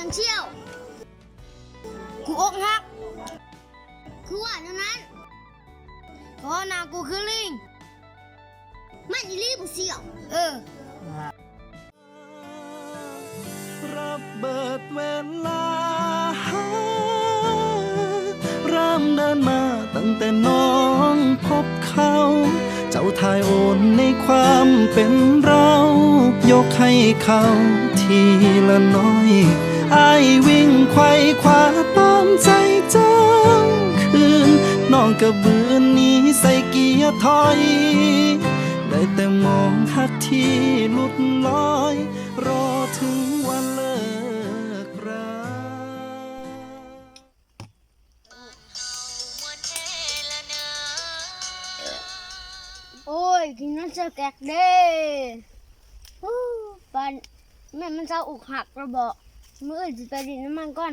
ยังเชี่ยวกูอกหักคือว่าเท่านั้นเพราะนากูคือลิง มันอีลีบุเสี่ยว เออเบิดเวลาเริ่มเดินมาตั้งแต่น้องพบเขา เจ้าทายโอนในความเป็นเรา ยกให้เขาทีละน้อย อายวิ่งไขว้คว้าตามใจเจ้าคืนน้องกระบือหนี้ใส่เกียร์ถอย ได้แต่มองหักที่หลุดลอย รอถึงวันเลิกราโอ้ย กินน้ำเสือแกกเด้ปันแม่มันเศร้าอกหักระเบาะ มืออื่นจะไปดินน้ำมันก่อน